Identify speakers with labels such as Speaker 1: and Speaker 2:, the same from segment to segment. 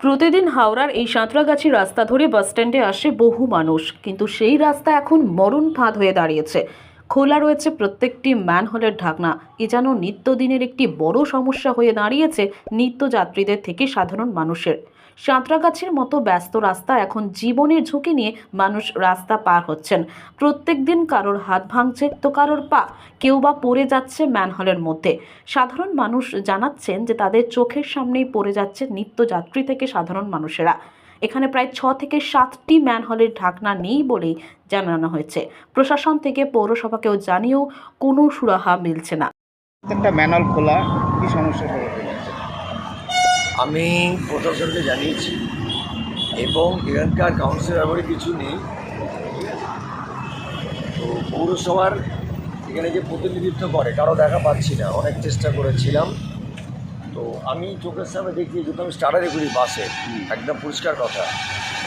Speaker 1: প্রতিদিন হাওড়ার এই সাঁতরাগাছি রাস্তা ধরে বাসস্ট্যান্ডে আসে বহু মানুষ। কিন্তু সেই রাস্তা এখন মরণ ফাঁদ হয়ে দাঁড়িয়েছে। খোলা রয়েছে প্রত্যেকটি ম্যানহোলের ঢাকনা। এ যেন নিত্যদিনের একটি বড় সমস্যা হয়ে দাঁড়িয়েছে নিত্যযাত্রীদের থেকে সাধারণ মানুষের। সাঁতরাগাছির মতো ব্যস্ত রাস্তা এখন জীবনের ঝুঁকি নিয়ে মানুষ রাস্তা পার হচ্ছেন। প্রত্যেক দিন কারোর হাত ভাঙছে তো কারোর পা। কেউ বা পড়ে যাচ্ছে ম্যানহলের মধ্যে। সাধারণ মানুষ জানাচ্ছেন যে তাদের চোখের সামনেই পড়ে যাচ্ছে নিত্যযাত্রী থেকে সাধারণ মানুষেরা। এখানে প্রায় ছ থেকে সাতটি ম্যানহলের ঢাকনা নেই বলেই জানানো হয়েছে। প্রশাসন থেকে পৌরসভাকেও জানিয়েও কোনো সুরাহা মিলছে না।
Speaker 2: প্রত্যেকটা ম্যানুয়াল খোলা কি সমস্যা
Speaker 3: আমি প্রশাসনকে জানিয়েছি এবং এখানকার কাউন্সিলর বলে কিছু নেই। তো পৌরসভার এখানে যে প্রতিনিধিত্ব করে কারও দেখা পাচ্ছি না। অনেক চেষ্টা করেছিলাম। তো আমি চোখের সামনে দেখি যেহেতু আমি স্টার্টারে করি বাসে। একদম পরিষ্কার কথা।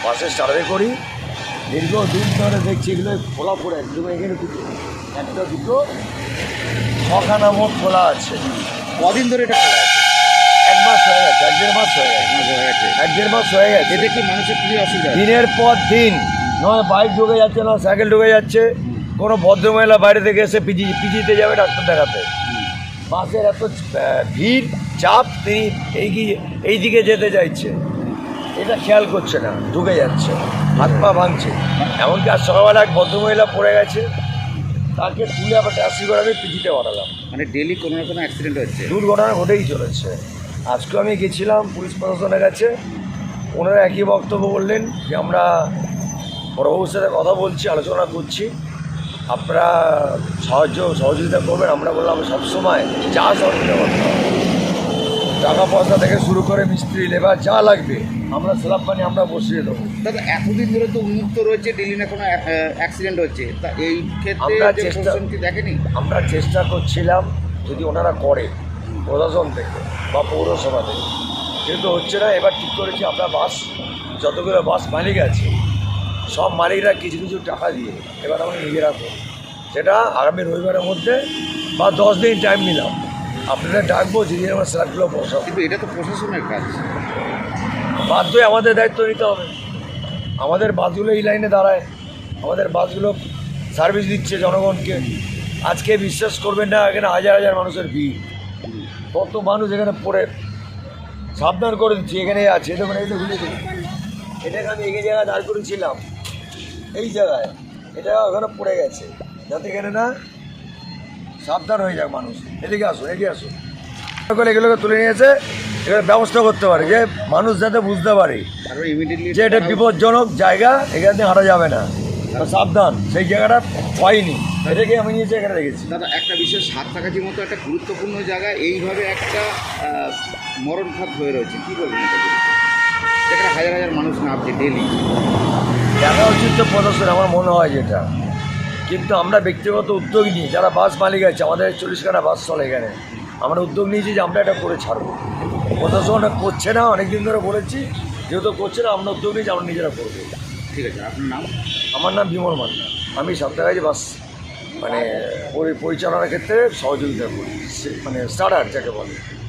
Speaker 3: বাসে স্টার্টারে করি। দীর্ঘ দিন ধরে দেখছি এগুলো খোলা পড়ে একদম এখানে দুটো একটা দুটো ছখানা মোট খোলা আছে।
Speaker 2: কদিন ধরে এটা খোলা আছে?
Speaker 3: এক মাস হয়ে গেছে এক দেড় মাস হয়ে গেছে। এক দেড় মাস হয়ে গেছে।
Speaker 2: এতে কি মানুষের কি অসুবিধা?
Speaker 3: দিনের পর দিন। নয় বাইক ঢুকে যাচ্ছে না সাইকেল ঢুকে যাচ্ছে। কোনো ভদ্রমহিলা বাইরে থেকে এসে পিজি পিজিতে যাবে ডাক্তার দেখাতে। বাসের এত ভিড়। চাপ তিনি এই কি- এই দিকে যেতে চাইছে। এটা খেয়াল করছে না ঢুকে যাচ্ছে হাত পা ভাঙছে। এমনকি আজ সকালবেলা এক ভদ্রমহিলা পড়ে গেছে তাকে তুলে আবার ট্যাক্সি করে আমি পিজিতে বাড়ালাম
Speaker 2: মানে ডেলি কোনো না কোনো অ্যাক্সিডেন্ট হচ্ছে।
Speaker 3: দুর্ঘটনা ঘটেই চলেছে। আজকে আমি গেছিলাম পুলিশ প্রশাসনের কাছে। ওনারা একই বক্তব্য বললেন যে আমরা বড়বাবুর সাথে কথা বলছি আলোচনা করছি। আপনারা সাহায্য সহযোগিতা করবেন। আমরা বললাম সবসময় যা সহযোগিতা করতে হবে। টাকা পয়সা থেকে শুরু করে মিস্ত্রি লেবার যা লাগবে আমরা স্ল্যাব পানি আমরা বসিয়ে দেবো।
Speaker 2: দাদা এতদিন ধরে তো উন্মুক্ত রয়েছে ডেলি না কোনো অ্যাক্সিডেন্ট হচ্ছে। তা এই ক্ষেত্রে দেখেনি?
Speaker 3: আমরা চেষ্টা করছিলাম যদি ওনারা করে প্রশাসন থেকে বা পৌরসভা থেকে। যেহেতু হচ্ছে না এবার ঠিক করেছি আমরা বাস যতগুলো বাস মালিক আছে সব মালিকরা কিছু কিছু টাকা দিয়ে এবার আমরা নিজেরা করি। সেটা আগামী রবিবারের মধ্যে বা দশ দিন টাইম নিলাম। আপনাদের ডাকবো যদি আমার স্ল্যাবগুলো বসাবো।
Speaker 2: কিন্তু এটা তো প্রশাসনের কাজ।
Speaker 3: বাধ্যই আমাদের দায়িত্ব নিতে হবে। আমাদের বাসগুলো এই লাইনে দাঁড়ায়। আমাদের বাসগুলো সার্ভিস দিচ্ছে জনগণকে। আজকে বিশ্বাস করবেন না এখানে হাজার হাজার মানুষের ভিড়। কত মানুষ এখানে পড়ে সাবধান করে দিচ্ছি এখানে আছে দেখুন এই দেখুন এটাকে আমি এই জায়গায় দাঁড় করেছিলাম এই জায়গায়। এটা ওখানে পড়ে গেছে। যাতে এখানে না সাবধান হয়ে যাক মানুষ। এদিকে আসো এদিকে আসো। করে এগুলোকে তুলে নিয়েছে এগুলো ব্যবস্থা করতে পারে যে মানুষ যাতে বুঝতে পারে যে এটা বিপজ্জনক জায়গা এখান থেকে হাঁটা যাবে না। সাবধান সেই জায়গাটা হয়নি। এটাকে আমি নিয়েছি এখানে রেখেছি।
Speaker 2: দাদা একটা বিশেষ সাত কাছাকাছির মতো একটা গুরুত্বপূর্ণ জায়গা এইভাবে একটা মরণ ফাঁদ হয়ে রয়েছে। কী বলবেন এটা যেখানে হাজার হাজার মানুষ নামছে ডেলি
Speaker 3: দেখা উচিত তো প্রদর্শন আমার মনে হয় যেটা। কিন্তু আমরা ব্যক্তিগত উদ্যোগ নিই যারা বাস মালিক আছে আমাদের চল্লিশখানা বাস চলে এখানে আমরা উদ্যোগ নিয়েছি যে আমরা এটা করে ছাড়বো। প্রশাসন করছে না অনেক দিন ধরে বলেছি যেহেতু করছে না আমরা উদ্যোগ নিয়েছি আমরা নিজেরা করব।
Speaker 2: ঠিক আছে আপনার নাম?
Speaker 3: আমার নাম বিমল মান্না। আমি সাপ্তাহে বাস মানে পরি- পরিচালনার ক্ষেত্রে সহযোগিতা করি সে- মানে স্টার্টার যাকে বলে।